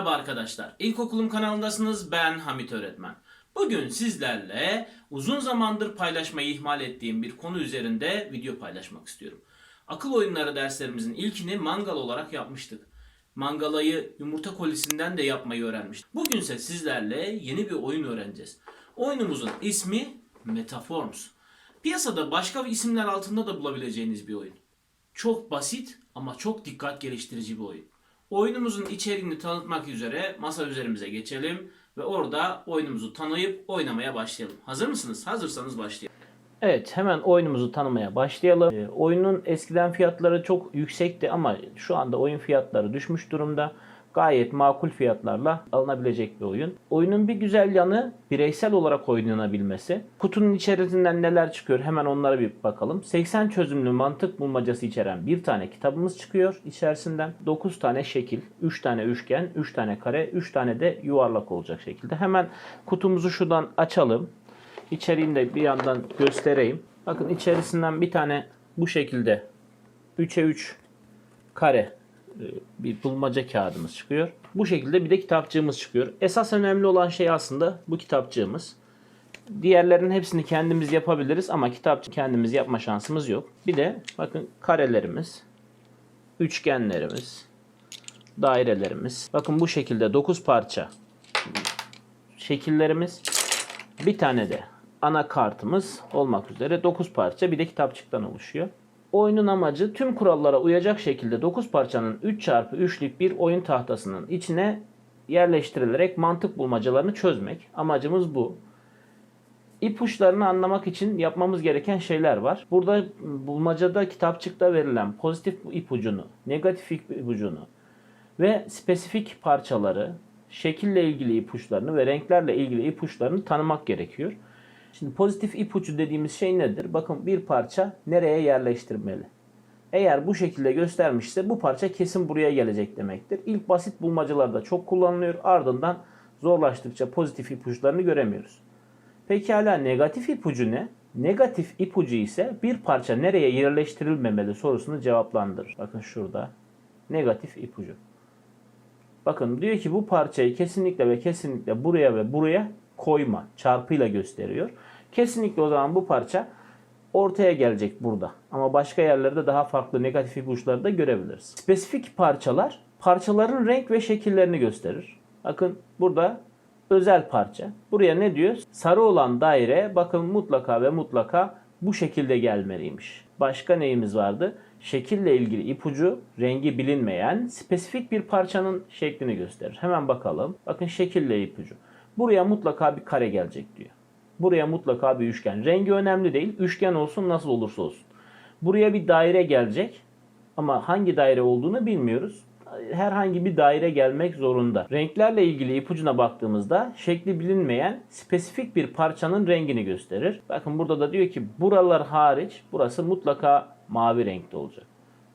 Merhaba arkadaşlar. İlkokulum kanalındasınız. Ben Hamit Öğretmen. Bugün sizlerle uzun zamandır paylaşmayı ihmal ettiğim bir konu üzerinde video paylaşmak istiyorum. Akıl oyunları derslerimizin ilkini mangal olarak yapmıştık. Mangalayı yumurta kolisinden de yapmayı öğrenmiştik. Bugünse sizlerle yeni bir oyun öğreneceğiz. Oyunumuzun ismi Metaforms. Piyasada başka isimler altında da bulabileceğiniz bir oyun. Çok basit ama çok dikkat geliştirici bir oyun. Oyunumuzun içeriğini tanıtmak üzere masa üzerimize geçelim ve orada oyunumuzu tanıyıp oynamaya başlayalım. Hazır mısınız? Hazırsanız başlayalım. Evet hemen oyunumuzu tanımaya başlayalım. Ee, oyunun eskiden fiyatları çok yüksekti ama şu anda oyun fiyatları düşmüş durumda. Gayet makul fiyatlarla alınabilecek bir oyun. Oyunun bir güzel yanı bireysel olarak oynanabilmesi. Kutunun içerisinden neler çıkıyor hemen onlara bir bakalım. 80 çözümlü mantık bulmacası içeren bir tane kitabımız çıkıyor içerisinden. 9 tane şekil, 3 tane üçgen, 3 tane kare, 3 tane de yuvarlak olacak şekilde. Hemen kutumuzu şuradan açalım. İçeriğini de bir yandan göstereyim. Bakın içerisinden bir tane bu şekilde 3'e 3 kare bir bulmaca kağıdımız çıkıyor. Bu şekilde bir de kitapçığımız çıkıyor. Esas önemli olan şey aslında bu kitapçığımız. Diğerlerinin hepsini kendimiz yapabiliriz ama kitapçı kendimiz yapma şansımız yok. Bir de bakın karelerimiz, üçgenlerimiz, dairelerimiz. Bakın bu şekilde 9 parça şekillerimiz. Bir tane de anakartımız olmak üzere 9 parça bir de kitapçıktan oluşuyor. Oyunun amacı tüm kurallara uyacak şekilde 9 parçanın 3x3'lük bir oyun tahtasının içine yerleştirilerek mantık bulmacalarını çözmek. Amacımız bu. İpuçlarını anlamak için yapmamız gereken şeyler var. Burada bulmacada kitapçıkta verilen pozitif ipucunu, negatif ipucunu ve spesifik parçaları, şekille ilgili ipuçlarını ve renklerle ilgili ipuçlarını tanımak gerekiyor. Şimdi pozitif ipucu dediğimiz şey nedir? Bakın bir parça nereye yerleştirmeli? Eğer bu şekilde göstermişse bu parça kesin buraya gelecek demektir. İlk basit bulmacalarda çok kullanılıyor. Ardından zorlaştıkça pozitif ipuçlarını göremiyoruz. Pekala negatif ipucu ne? Negatif ipucu ise bir parça nereye yerleştirilmemeli sorusunu cevaplandırır. Bakın şurada negatif ipucu. Bakın diyor ki bu parçayı kesinlikle ve kesinlikle buraya ve buraya koyma. Çarpıyla gösteriyor. Kesinlikle o zaman bu parça ortaya gelecek burada. Ama başka yerlerde daha farklı negatif ipuçları da görebiliriz. Spesifik parçalar parçaların renk ve şekillerini gösterir. Bakın burada özel parça. Buraya ne diyor? Sarı olan daire bakın mutlaka ve mutlaka bu şekilde gelmeliymiş. Başka neyimiz vardı? Şekille ilgili ipucu, rengi bilinmeyen spesifik bir parçanın şeklini gösterir. Hemen bakalım. Bakın şekille ipucu. Buraya mutlaka bir kare gelecek diyor. Buraya mutlaka bir üçgen. Rengi önemli değil. Üçgen olsun nasıl olursa olsun. Buraya bir daire gelecek. Ama hangi daire olduğunu bilmiyoruz. Herhangi bir daire gelmek zorunda. Renklerle ilgili ipucuna baktığımızda şekli bilinmeyen spesifik bir parçanın rengini gösterir. Bakın burada da diyor ki buralar hariç burası mutlaka mavi renkte olacak.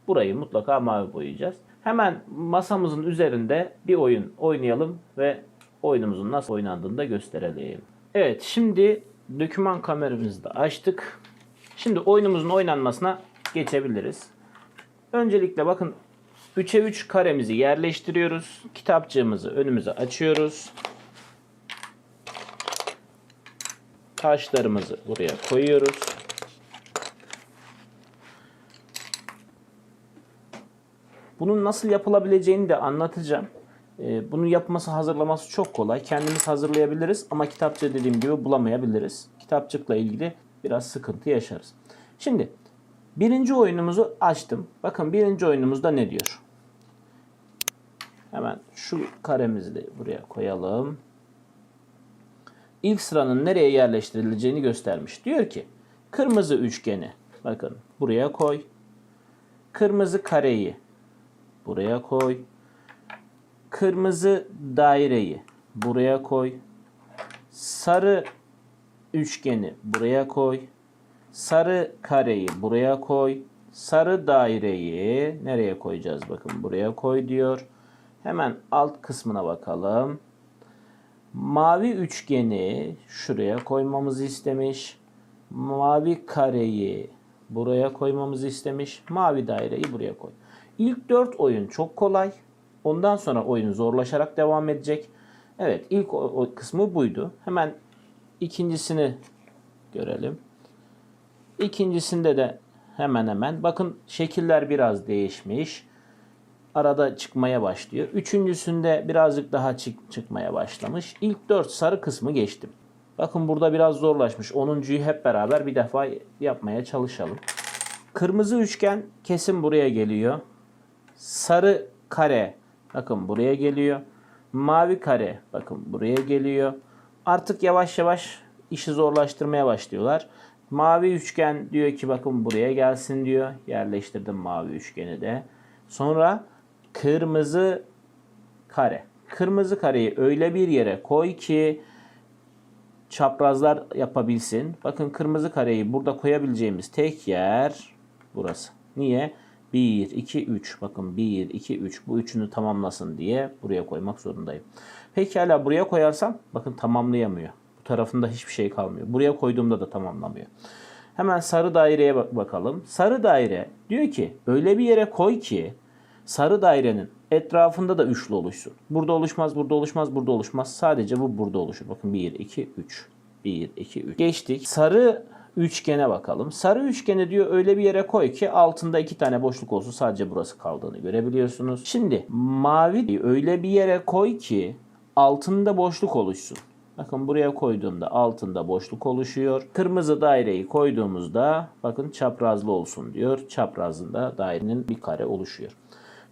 Burayı mutlaka mavi boyayacağız. Hemen masamızın üzerinde bir oyun oynayalım ve oyunumuzun nasıl oynandığını da gösterelim. Evet şimdi döküman kameramızı da açtık. Şimdi oyunumuzun oynanmasına geçebiliriz. Öncelikle bakın 3'e 3 karemizi yerleştiriyoruz. Kitapçığımızı önümüze açıyoruz. Taşlarımızı buraya koyuyoruz. Bunun nasıl yapılabileceğini de anlatacağım. Ee, Bunun yapması, hazırlaması çok kolay. Kendimiz hazırlayabiliriz ama kitapçı dediğim gibi bulamayabiliriz. Kitapçıkla ilgili biraz sıkıntı yaşarız. Şimdi birinci oyunumuzu açtım. Bakın birinci oyunumuzda ne diyor? Hemen şu karemizi de buraya koyalım. İlk sıranın nereye yerleştirileceğini göstermiş. Diyor ki kırmızı üçgeni bakın buraya koy. Kırmızı kareyi buraya koy. Kırmızı daireyi buraya koy. Sarı üçgeni buraya koy. Sarı kareyi buraya koy. Sarı daireyi nereye koyacağız? Bakın buraya koy diyor. Hemen alt kısmına bakalım. Mavi üçgeni şuraya koymamızı istemiş. Mavi kareyi buraya koymamızı istemiş. Mavi daireyi buraya koy. İlk dört oyun çok kolay. Ondan sonra oyun zorlaşarak devam edecek. Evet ilk o, o kısmı buydu. Hemen ikincisini görelim. İkincisinde de hemen hemen bakın şekiller biraz değişmiş. Arada çıkmaya başlıyor. Üçüncüsünde birazcık daha çık çıkmaya başlamış. İlk dört sarı kısmı geçtim. Bakın burada biraz zorlaşmış. 10.yu hep beraber bir defa yapmaya çalışalım. Kırmızı üçgen kesin buraya geliyor. Sarı kare bakın buraya geliyor. Mavi kare bakın buraya geliyor. Artık yavaş yavaş işi zorlaştırmaya başlıyorlar. Mavi üçgen diyor ki bakın buraya gelsin diyor. Yerleştirdim mavi üçgeni de. Sonra kırmızı kare. Kırmızı kareyi öyle bir yere koy ki çaprazlar yapabilsin. Bakın kırmızı kareyi burada koyabileceğimiz tek yer burası. Niye? 1, 2, 3. Bakın 1, 2, 3. Bu üçünü tamamlasın diye buraya koymak zorundayım. Peki hala buraya koyarsam bakın tamamlayamıyor. Bu tarafında hiçbir şey kalmıyor. Buraya koyduğumda da tamamlamıyor. Hemen sarı daireye bak- bakalım. Sarı daire diyor ki öyle bir yere koy ki sarı dairenin etrafında da üçlü oluşsun. Burada oluşmaz, burada oluşmaz, burada oluşmaz. Sadece bu burada oluşur. Bakın 1, 2, 3. 1, 2, 3. Geçtik. Sarı üçgene bakalım. Sarı üçgeni diyor öyle bir yere koy ki altında iki tane boşluk olsun. Sadece burası kaldığını görebiliyorsunuz. Şimdi mavi öyle bir yere koy ki altında boşluk oluşsun. Bakın buraya koyduğumda altında boşluk oluşuyor. Kırmızı daireyi koyduğumuzda bakın çaprazlı olsun diyor. Çaprazında dairenin bir kare oluşuyor.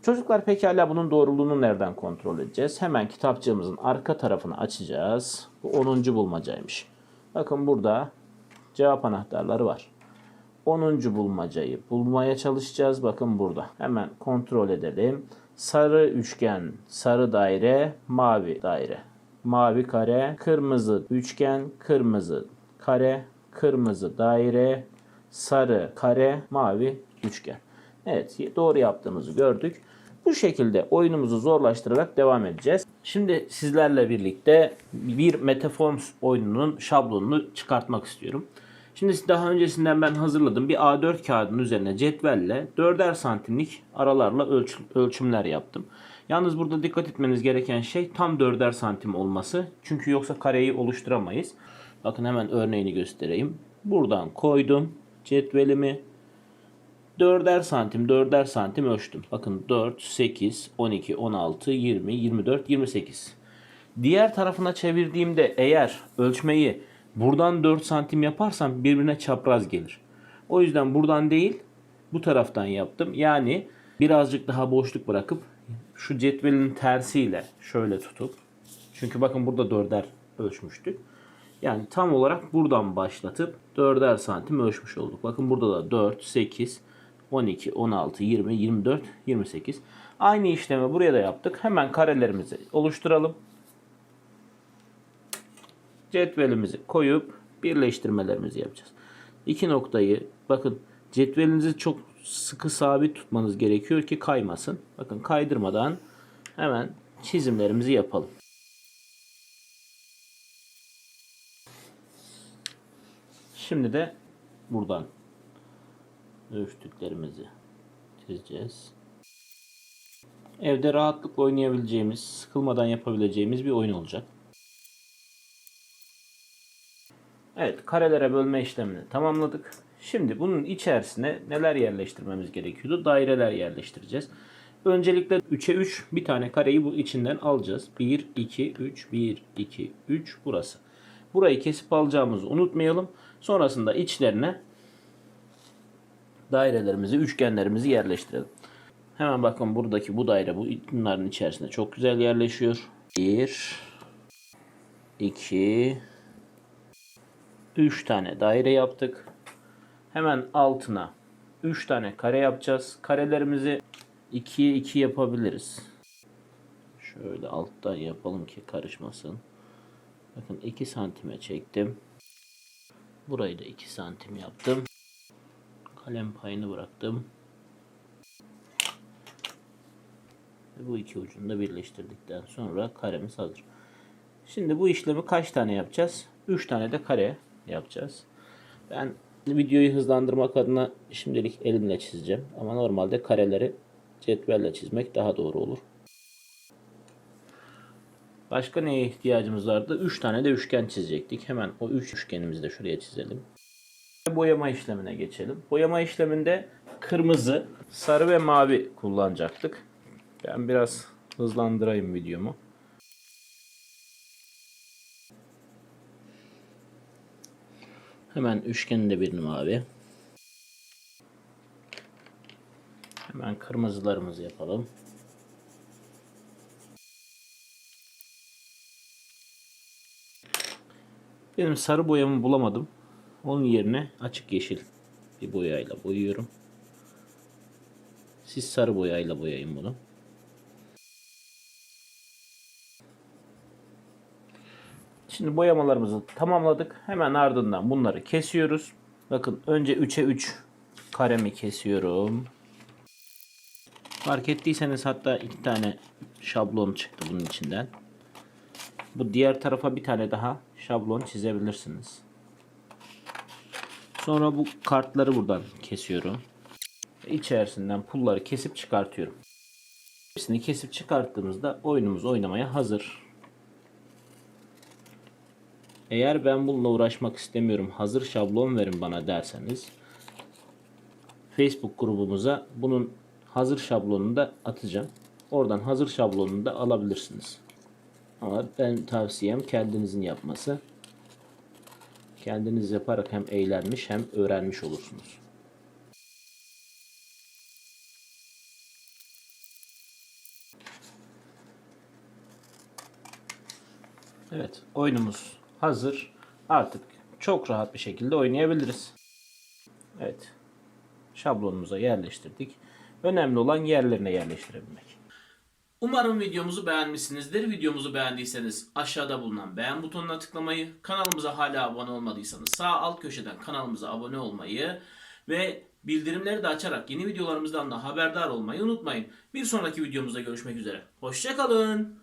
Çocuklar pekala bunun doğruluğunu nereden kontrol edeceğiz? Hemen kitapçığımızın arka tarafını açacağız. Bu 10. bulmacaymış. Bakın burada cevap anahtarları var. 10. bulmacayı bulmaya çalışacağız. Bakın burada. Hemen kontrol edelim. Sarı üçgen, sarı daire, mavi daire. Mavi kare, kırmızı üçgen, kırmızı kare, kırmızı daire, sarı kare, mavi üçgen. Evet doğru yaptığımızı gördük. Bu şekilde oyunumuzu zorlaştırarak devam edeceğiz. Şimdi sizlerle birlikte bir Metaforms oyununun şablonunu çıkartmak istiyorum. Şimdi daha öncesinden ben hazırladım. Bir A4 kağıdının üzerine cetvelle 4'er santimlik aralarla ölç- ölçümler yaptım. Yalnız burada dikkat etmeniz gereken şey tam 4'er santim olması. Çünkü yoksa kareyi oluşturamayız. Bakın hemen örneğini göstereyim. Buradan koydum cetvelimi. 4'er santim, 4'er santim ölçtüm. Bakın 4, 8, 12, 16, 20, 24, 28. Diğer tarafına çevirdiğimde eğer ölçmeyi buradan 4 santim yaparsam birbirine çapraz gelir. O yüzden buradan değil bu taraftan yaptım. Yani birazcık daha boşluk bırakıp şu cetvelin tersiyle şöyle tutup çünkü bakın burada 4'er ölçmüştük. Yani tam olarak buradan başlatıp 4'er santim ölçmüş olduk. Bakın burada da 4, 8, 12, 16, 20, 24, 28. Aynı işlemi buraya da yaptık. Hemen karelerimizi oluşturalım. Cetvelimizi koyup birleştirmelerimizi yapacağız. İki noktayı bakın cetvelinizi çok sıkı sabit tutmanız gerekiyor ki kaymasın. Bakın kaydırmadan hemen çizimlerimizi yapalım. Şimdi de buradan ölçtüklerimizi çizeceğiz. Evde rahatlıkla oynayabileceğimiz, sıkılmadan yapabileceğimiz bir oyun olacak. Evet, karelere bölme işlemini tamamladık. Şimdi bunun içerisine neler yerleştirmemiz gerekiyordu? Daireler yerleştireceğiz. Öncelikle 3'e 3 bir tane kareyi bu içinden alacağız. 1, 2, 3, 1, 2, 3 burası. Burayı kesip alacağımızı unutmayalım. Sonrasında içlerine dairelerimizi, üçgenlerimizi yerleştirelim. Hemen bakın buradaki bu daire bu bunların içerisinde çok güzel yerleşiyor. 1 2 3 tane daire yaptık. Hemen altına 3 tane kare yapacağız. Karelerimizi 2'ye 2 yapabiliriz. Şöyle alttan yapalım ki karışmasın. Bakın 2 santime çektim. Burayı da 2 santim yaptım. Kalem payını bıraktım. Ve bu iki ucunu da birleştirdikten sonra karemiz hazır. Şimdi bu işlemi kaç tane yapacağız? 3 tane de kare yapacağız. Ben videoyu hızlandırmak adına şimdilik elimle çizeceğim. Ama normalde kareleri cetvelle çizmek daha doğru olur. Başka neye ihtiyacımız vardı? 3 tane de üçgen çizecektik. Hemen o 3 üçgenimizi de şuraya çizelim. Boyama işlemine geçelim. Boyama işleminde kırmızı, sarı ve mavi kullanacaktık. Ben biraz hızlandırayım videomu. Hemen üçgenin de birini mavi. Hemen kırmızılarımızı yapalım. Benim sarı boyamı bulamadım. Onun yerine açık yeşil bir boyayla boyuyorum. Siz sarı boyayla boyayın bunu. Şimdi boyamalarımızı tamamladık. Hemen ardından bunları kesiyoruz. Bakın önce 3'e 3 karemi kesiyorum. Fark ettiyseniz hatta iki tane şablon çıktı bunun içinden. Bu diğer tarafa bir tane daha şablon çizebilirsiniz. Sonra bu kartları buradan kesiyorum. İçerisinden pulları kesip çıkartıyorum. Hepsini kesip çıkarttığımızda oyunumuz oynamaya hazır. Eğer ben bununla uğraşmak istemiyorum, hazır şablon verin bana derseniz Facebook grubumuza bunun hazır şablonunu da atacağım. Oradan hazır şablonunu da alabilirsiniz. Ama ben tavsiyem kendinizin yapması. Kendiniz yaparak hem eğlenmiş hem öğrenmiş olursunuz. Evet, oyunumuz hazır. Artık çok rahat bir şekilde oynayabiliriz. Evet. Şablonumuza yerleştirdik. Önemli olan yerlerine yerleştirebilmek. Umarım videomuzu beğenmişsinizdir. Videomuzu beğendiyseniz aşağıda bulunan beğen butonuna tıklamayı, kanalımıza hala abone olmadıysanız sağ alt köşeden kanalımıza abone olmayı ve bildirimleri de açarak yeni videolarımızdan da haberdar olmayı unutmayın. Bir sonraki videomuzda görüşmek üzere. Hoşçakalın.